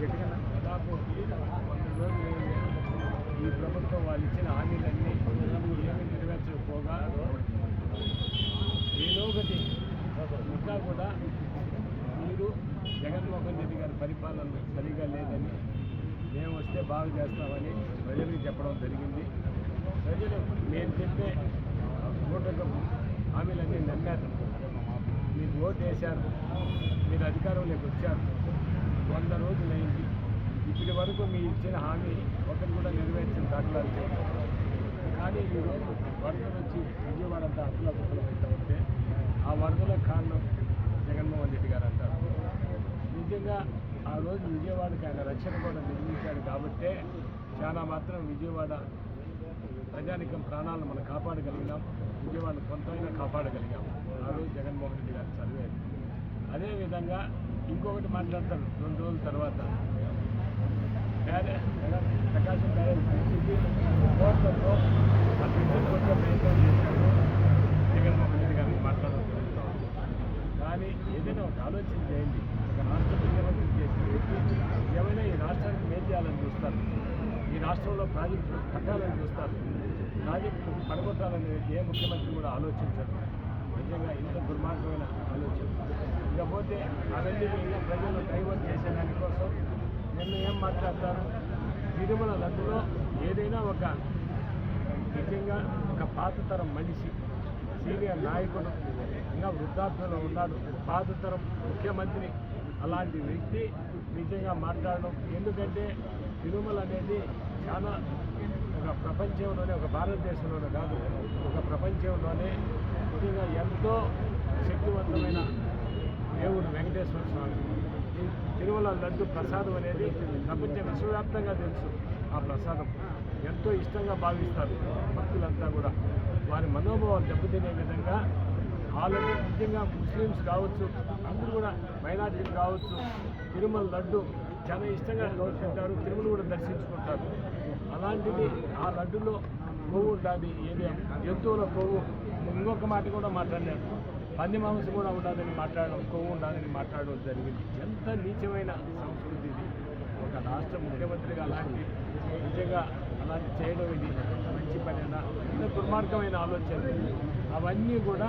దాదాపు రోజులు ఈ ప్రభుత్వం వాళ్ళు ఇచ్చిన హామీలన్నీ ఏమి నెరవేర్చకపోగా ఏదో ఒకటి ఇంకా కూడా మీరు జగన్మోహన్ రెడ్డి గారి పరిపాలన సరిగా లేదని మేము వస్తే బాగు చేస్తామని ప్రజలకు చెప్పడం జరిగింది? ప్రజలు మేము చెప్పే ఓటకు హామీలన్నీ నమ్మారు మీరు ఓటు వేశారు మీరు అధికారంలోకి వచ్చారు వంద రోజులైంది. ఇప్పటి వరకు మీ ఇచ్చిన హామీ ఒకటి కూడా నెరవేర్చిన దాఖలాలు చేయలేదు. కానీ ఈరోజు వరదలు వచ్చి విజయవాడ అంతా అప్పుల కుప్పలు ఉంటే ఆ వరదల కారణం జగన్మోహన్ రెడ్డి గారు అంటారు. నిజంగా ఆ రోజు విజయవాడకి ఆయన రక్షణ కూడా నిర్మించాడు కాబట్టే చాలా మాత్రం విజయవాడ ప్రజానికం ప్రాణాలను మనం కాపాడగలిగినాం. విజయవాడను కొంతైనా కాపాడగలిగాం. ఆ రోజు జగన్మోహన్ రెడ్డి గారు చదివేది. అదేవిధంగా ఇంకొకటి మాట్లాడతారు రెండు రోజుల తర్వాత. బ్యారే ప్రకాశం బ్యారేజ్ పరిస్థితి కోట్లతో అతను కోట్ల ప్రయత్నం చేశాడు జగన్మోహన్ రెడ్డి గారిని మాట్లాడడం జరుగుతూ కానీ ఏదైనా ఒక ఆలోచన చేయండి. ఒక రాష్ట్ర ముఖ్యమంత్రి చేసిన వ్యక్తి ఏమైనా ఈ రాష్ట్రానికి మేలు చేయాలని చూస్తారు. ఈ రాష్ట్రంలో ప్రాజెక్టులు కట్టాలని చూస్తారు. ప్రాజెక్టు పడగొట్టాలని ఏ ముఖ్యమంత్రి కూడా ఆలోచించారు. నిజంగా ఇంత దుర్మార్గమైన ఆలోచన. ఇకపోతే అవన్నీ ఇంకా ప్రజలు డైవర్ట్ చేసే దానికోసం నిన్న ఏం మాట్లాడతారు? తిరుమల లడ్డులో ఏదైనా ఒక నిజంగా ఒక పాత తరం మనిషి సీనియర్ నాయకుడు ఇంకా వృద్ధాప్యంలో ఉన్నాడు. పాత తరం ముఖ్యమంత్రి అలాంటి వ్యక్తి నిజంగా మాట్లాడడం. ఎందుకంటే తిరుమల అనేది చాలా ఒక ప్రపంచంలోనే ఒక భారతదేశంలోనే కాదు ఒక ప్రపంచంలోనే నిజంగా ఎంతో శక్తివంతమైన దేవుడు వెంకటేశ్వర స్వామి. తిరుమల లడ్డు ప్రసాదం అనేది ప్రపంచ విశ్వవ్యాప్తంగా తెలుసు ఆ ప్రసాదం. ఎంతో ఇష్టంగా భావిస్తారు భక్తులంతా కూడా. వారి మనోభావాలు దెబ్బతినే విధంగా ఆల్రెడీ ముఖ్యంగా ముస్లిమ్స్ కావచ్చు అందరూ కూడా మైనార్టీలు కావచ్చు తిరుమల లడ్డు చాలా ఇష్టంగా తింటారు తిరుమల కూడా దర్శించుకుంటారు. అలాంటిది ఆ లడ్డులో కొవ్వు ఉంటుంది ఏది? జంతువుల కొవ్వు. ఇంకొక మాట కూడా మాట్లాడలేదు పంది మాంసం కూడా ఉండదని మాట్లాడడం కొవ్వు ఉండాలని మాట్లాడడం జరిగింది. ఎంత నీచమైన సంస్కృతి ఇది. ఒక రాష్ట్ర ముఖ్యమంత్రిగా అలాంటి నిజంగా అలాంటి చేయడం ఇది మంచి పనేనా ఇంత దుర్మార్గమైన ఆలోచన. అవన్నీ కూడా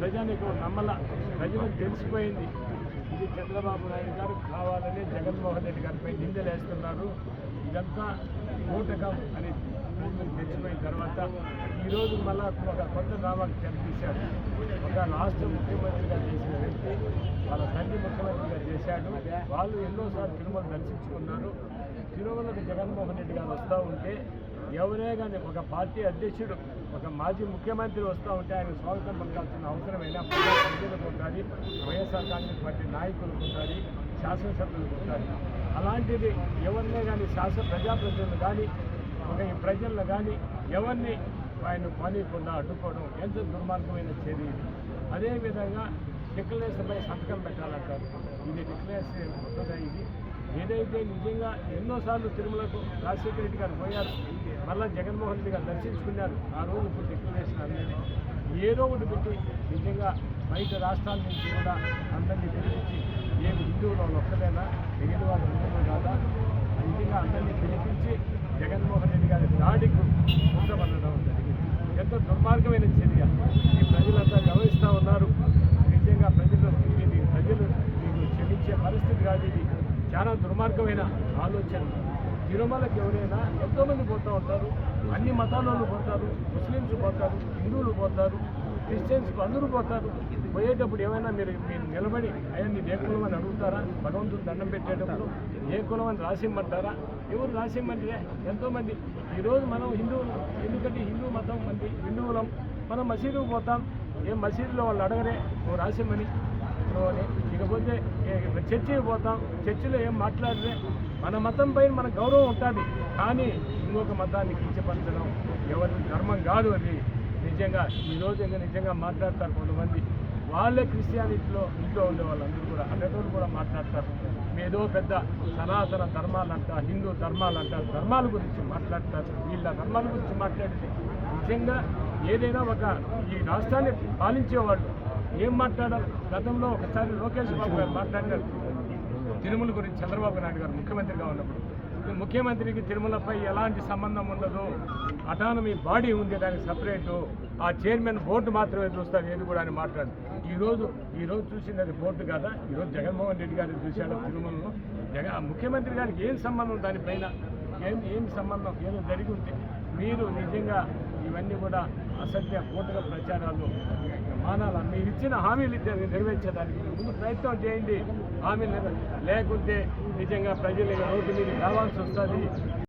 ప్రజానికి నమ్మల ప్రజలకు తెలిసిపోయింది. ఇది చంద్రబాబు నాయుడు గారు కావాలని జగన్మోహన్ రెడ్డి గారిపై నిందలేస్తున్నారు. ఇదంతా కూటకం అని ప్రజలకు తెచ్చిపోయిన తర్వాత ఈరోజు మళ్ళా ఒక కొత్త నామాకు కనిపించాడు. ఒక రాష్ట్ర ముఖ్యమంత్రిగా చేసిన వ్యక్తి వాళ్ళ తండ్రి ముఖ్యమంత్రిగా చేశాడు. వాళ్ళు ఎన్నోసార్లు తిరుమల దర్శించుకున్నారు. తిరుమలకు జగన్మోహన్ రెడ్డి గారు వస్తూ ఉంటే ఎవరే కానీ ఒక పార్టీ అధ్యక్షుడు ఒక మాజీ ముఖ్యమంత్రి వస్తూ ఉంటే ఆయన స్వాగతం పలకాల్సిన అవసరమైన ప్రజలకు ఉంటుంది వైఎస్ఆర్ కాంగ్రెస్ పార్టీ నాయకులకు ఉంటుంది శాసనసభ్యులకు ఉంటుంది అలాంటిది ఎవరినే కానీ శాసన ప్రజాప్రతినిధులు కానీ ప్రజలను కానీ ఎవరిని ఆయన పనికుండా అడ్డుకోవడం ఎంత దుర్మార్గమైన చర్య ఇది? అదేవిధంగా డిక్లరేషన్పై సంతకం పెట్టాలంటారు. ఇది డిక్లరేషన్ కొత్తగా ఇది. ఏదైతే నిజంగా ఎన్నోసార్లు తిరుమలకు రాజశేఖర రెడ్డి గారు పోయారు మళ్ళీ జగన్మోహన్ రెడ్డి గారు దర్శించుకున్నారు ఆ రోజు ఇప్పుడు డిక్లరేషన్ అనేది ఏదో ఒకటి పెట్టి నిజంగా బయట రాష్ట్రాల నుంచి కూడా అందరినీ పిలిపించి ఏమి హిందువులు వాళ్ళు ఒక్కలేనా మిగిలిన వాళ్ళు కాదా? నిజంగా అందరినీ పిలిపించి జగన్మోహన్ రెడ్డి గారి దాడికి ఉండమనడం జరిగింది. ఎంతో దుర్మార్గమైన చర్య. ఈ ప్రజలంతా గమనిస్తూ ఉన్నారు. నిజంగా ప్రజలు ఇది ప్రజలు మీకు క్షమించే పరిస్థితి కాదు ఇది. చాలా దుర్మార్గమైన ఆలోచన. తిరుమలకి ఎవరైనా ఎంతోమంది పోతూ ఉంటారు. అన్ని మతాల పోతారు. ముస్లిమ్స్ పోతారు. హిందువులు పోతారు. క్రిస్టియన్స్ అందరూ పోతారు. పోయేటప్పుడు ఏమైనా మీరు మీరు నిలబడి అయ్యా మీరు ఏ కులం అని అడుగుతారా? భగవంతుడు దండం పెట్టేటప్పుడు ఏ కులం అని రాసిమ్మంటారా? ఎవరు రాసిమ్మంటే ఎంతోమంది. ఈరోజు మనం హిందువులు ఎందుకంటే హిందూ మతం మంది హిందువులం. మనం మసీదుకు పోతాం. ఏ మసీదులో వాళ్ళు అడగరే నువ్వు రాసిమ్మని. అని. ఇకపోతే ఏ- చర్చికి పోతాం. చర్చిలో ఏం మాట్లాడరే. మన మతం పైన మన గౌరవం ఉంటుంది. కానీ ఇంకొక మతాన్ని కించపరచడం ఎవరి ధర్మం కాదు అది. నిజంగా ఈ ఇంకా నిజంగా మాట్లాడతారు కొంతమంది. వాళ్ళే క్రిస్టియానిటీలో ఇంట్లో ఉండే వాళ్ళందరూ కూడా అన్నటువంటి కూడా మాట్లాడతారు. ఏదో పెద్ద సనాతన ధర్మాలంట హిందూ ధర్మాలంట ధర్మాల గురించి మాట్లాడతారు. వీళ్ళ ధర్మాల గురించి మాట్లాడితే నిజంగా ఏదైనా ఒక ఈ రాష్ట్రాన్ని పాలించేవాళ్ళు ఏం మాట్లాడారు గతంలో ఒకసారి లోకేష్ బాబు గారు మాట్లాడినారు. తిరుమల గురించి చంద్రబాబు నాయుడు గారు ముఖ్యమంత్రిగా ఉన్నప్పుడు ముఖ్యమంత్రికి తిరుమలపై ఎలాంటి సంబంధం ఉండదు అటానమీ బాడీ ఉంది దానికి సపరేటు ఆ చైర్మన్ బోర్డు మాత్రమే చూస్తారు ఏది కూడా అని మాట్లాడు. ఈరోజు ఈరోజు చూసింది బోర్డు కదా? ఈరోజు జగన్మోహన్ రెడ్డి గారు చూశాడు తిరుమలలో. జగన్ ముఖ్యమంత్రి గారికి ఏం సంబంధం దానిపైన? ఏం ఏం సంబంధం ఏదో జరిగి ఉంటే మీరు నిజంగా ఇవన్నీ కూడా అసత్య కూటక ప్రచారాలు. మానాల మీరు ఇచ్చిన హామీలు నెరవేర్చేదానికి ముందు ప్రయత్నం చేయండి. హామీలు లేకుంటే నిజంగా ప్రజలు రోడ్డు మీద కావాల్సి వస్తుంది.